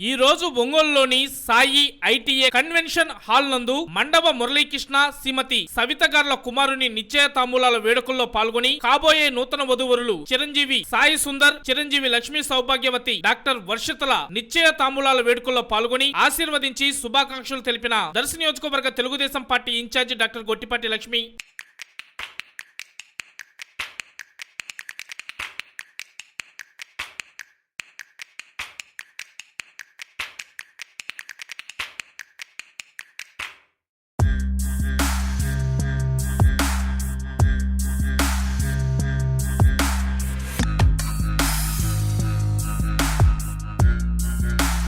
ఈ రోజు ఒంగోలులోని సాయి ఐటీఏ కన్వెన్షన్ హాల్ నందు మండవ మురళీకృష్ణ శ్రీమతి సవిత గార్ల కుమారుని నిశ్చయ తాంబూలాల వేడుకల్లో పాల్గొని కాబోయే నూతన వధువరులు చిరంజీవి సాయి సుందర్ చిరంజీవి లక్ష్మీ సౌభాగ్యవతి డాక్టర్ వర్షితల నిశ్చయ తాంబూలాల వేడుకల్లో పాల్గొని ఆశీర్వదించి శుభాకాంక్షలు తెలిపిన దర్శ నియోజకవర్గ Telugu Desam party incharge doctor Gottipati Lakshmi.